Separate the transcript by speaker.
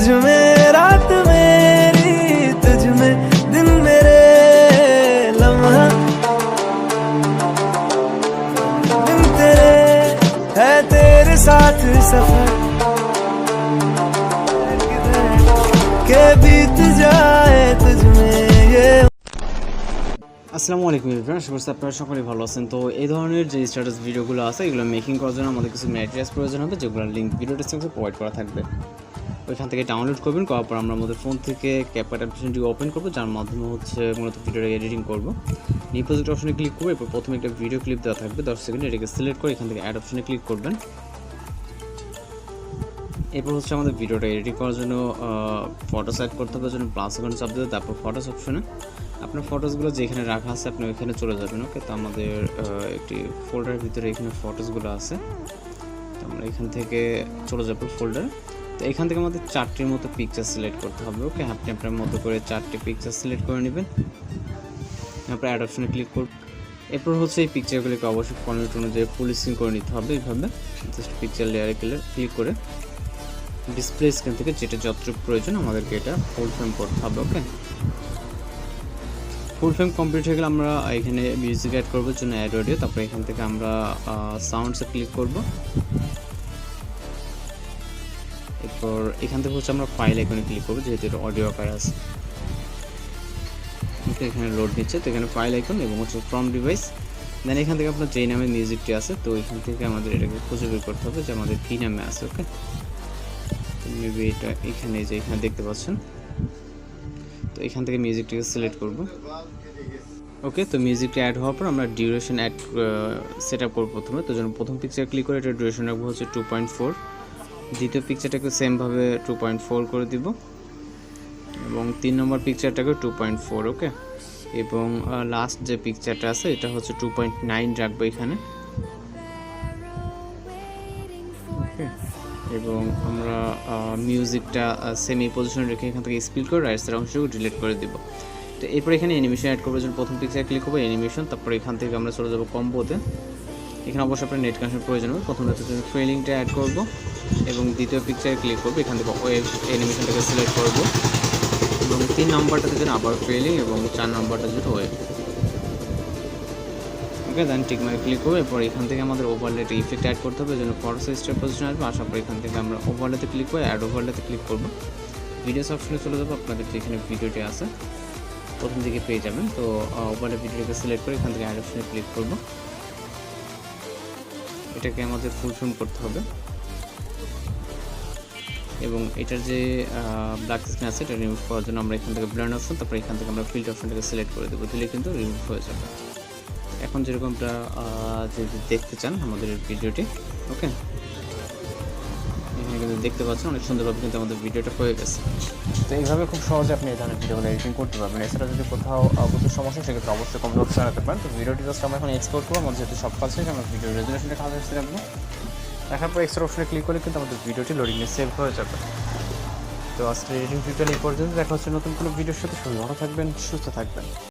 Speaker 1: तुझ में रात मेरी तुझ में दिन मेरे लम्हा दिन तेरे है तेरे साथ सफर के बीत जाए तुझ में ये
Speaker 2: আসসালামু আলাইকুম এভরিওয়ান আশা করছি আপনারা সকলেই ভালো আছেন তো এই ধরনের যে স্ট্যাটাস ভিডিওগুলো আছে এগুলো মেকিং করার জন্য আমাদের কিছু ম্যাটেরিয়ালস প্রয়োজন হবে যেগুলো লিঙ্ক ভিডিও ডিসক্রিপশনে প্রোভাইড করা থাকবে ওইখান থেকে ডাউনলোড করবেন, করার পর আমরা আমাদের ফোন থেকে ক্যাপকাট অ্যাপ্লিকেশনটি ওপেন করব, যার মাধ্যমে হচ্ছে মূলত ভিডিওটা এডিটিং করব। নিউ প্রজেক্ট অপশনে ক্লিক করব, এরপর প্রথমে একটা ভিডিও ক্লিপ দেওয়া থাকবে, দশ সেকেন্ড এটাকে সিলেক্ট করে এখান থেকে অ্যাড অপশনে ক্লিক করবেন। এরপর হচ্ছে আমাদের ভিডিওটা এডিটিং করার জন্য ফটো সাইড করতে হবে জন্য প্লাস ওখানে চাপ দিতে তারপর ফটোস অপশনে আপনার ফটোসগুলো যেখানে রাখা আছে, আপনি ওইখানে চলে যাবেন ওকে তো আমাদের একটি ফোল্ডারের ভিতরে এখানে ফটোসগুলো আছে। তো আমরা এখান থেকে চলে যাব ফোল্ডার তো এখান থেকে আমাদের চারটির মতো পিকচার সিলেক্ট করতে হবে। ওকে আপনি আপনার মতো করে চারটি পিকচার সিলেক্ট করে নেবেন। তারপর অ্যাড অপশনে ক্লিক করব এরপর হচ্ছে এই পিকচারগুলিকে অবশ্যই ফর্মেট অনুযায়ী পুলিশিং করে নিতে হবে এইভাবে। জাস্ট পিকচার লেয়ারে ক্লিক করে ডিসপ্লে স্ক্রিন থেকে যেটা যতটুকু প্রয়োজন আমাদেরকে এটা ফুল ফ্রেম করতে হবে ওকে ফুল ফ্রেম কমপ্লিট হয়ে গেলে আমরা এখানে মিউজিক অ্যাড করব, জন্য অ্যাড অডিও তারপরে এখান থেকে আমরা সাউন্ডসে ক্লিক করব। এরপর এখান থেকে হচ্ছে আমরা ফাইল আইকনে ক্লিক করব, যেহেতু এটা অডিও আকারে আছে। ওকে এখানে লোড নিচ্ছে, তো এখানে ফাইল আইকন এবং হচ্ছে ফ্রম ডিভাইস দেন এখান থেকে আপনার যেই নামে মিউজিকটি আছে, তো এখান থেকে আমাদের এটাকে খুঁজে বের করতে হবে যে আমাদের কী নামে আছে ওকে মেবি এটা এখানে যে এখানে দেখতে পাচ্ছেন। তো এখান থেকে মিউজিকটাকে সিলেক্ট করব। ওকে তো মিউজিকটি অ্যাড হওয়ার পর আমরা ডিউরেশন অ্যাড সেট আপ করব প্রথমে। তো জন্য প্রথম পিকচার ক্লিক করে এটা ডিউরেশন রাখব হচ্ছে টু পয়েন্ট ফোর দ্বিতীয় পিকচারটাকে সেমভাবে টু পয়েন্ট ফোর করে দিব। এবং তিন নম্বর পিকচারটাকে টু পয়েন্ট ফোর ওকে এবং লাস্ট যে পিকচারটা আছে, এটা হচ্ছে টু পয়েন্ট নাইন রাখব এখানে। ওকে এবং আমরা মিউজিকটা সেমি পজিশনে রেখে এখান থেকে স্পিড করে রাইট সাইড অংশটুকু ডিলিট করে দিব। তো এরপর এখানে অ্যানিমেশন অ্যাড করব, যখন প্রথম পিকচার ক্লিক করব অ্যানিমেশন তারপর এখান থেকে আমরা চলে যাব কম্বোতে এখানে অবশ্যই আপনার নেট কানেকশন প্রয়োজন হবে। প্রথমে হচ্ছে ফ্রেলিংটা অ্যাড করব। এবং দ্বিতীয় পিকচারে ক্লিক করব, এখান থেকে ওয়েব অ্যানিমেশনটাকে সিলেক্ট করব। এবং তিন নাম্বারটা দেবেন আবার ফ্রেলিং এবং চার নম্বরটা যেটা web okay then tick mark click করব, এরপর এখান থেকে আমাদের ওভারলেটে ইফেক্ট অ্যাড করতে হবে, যেন ফটো সাইজটা পজিশন আসবে। আসার পর এখান থেকে আমরা ওভারলেতে ক্লিক করে অ্যাড ওভারলেতে ক্লিক করব। ভিডিওস অপশনে চলে যাব, আপনাদের যেখানে ভিডিওটি আছে। প্রথম দিকে পেয়ে যাবেন, তো ওভারলে ভিডিওটাকে সিলেক্ট করে এখান থেকে অ্যাড অপশনে ক্লিক করব। এটাকে আমাদের ফুল ফিল্ম করতে হবে। এবং এটার যে ব্ল্যাক স্ক্রিন আছে, এটা রিমুভ করার জন্য আমরা এখান থেকে ব্লার্ন অপশন তারপর এখান থেকে আমরা ফিল্ড অপশনটাকে সিলেক্ট করে দেবো, দিলে কিন্তু রিমুভ হয়ে যাবে। এখন যেরকমটা যদি দেখতে চান আমাদের ভিডিওটি ওকে এখানে কিন্তু দেখতে পাচ্ছেন, অনেক সুন্দরভাবে কিন্তু আমাদের ভিডিওটা হয়ে গেছে।
Speaker 3: তো এইভাবে খুব সহজে আপনি এই ধরনের ভিডিওগুলো এডিটিং করতে পারবেন। এছাড়া যদি কোথাও বুঝতে সমস্যা সেক্ষেত্রে অবশ্যই কমেন্ট বক্সে জানাতে পারেন। তো ভিডিওটি জাস্ট আমরা এখন এক্সপোর্ট করব আমাদের যেহেতু সব কাজ শেষ আমরা ভিডিও রেজুলেশনটা কাজ আসতে রাখব দেখার পর এক্সট্রা অপশনে ক্লিক করলে কিন্তু আমাদের ভিডিওটি লোডিংয়ে সেভ হয়ে যাবে। তো আজকের এডিটিং টিউটোরিয়াল এই পর্যন্ত। দেখা হচ্ছে নতুন কোনো ভিডিওর সাথে। সঙ্গে ভালো থাকবেন, সুস্থ থাকবেন।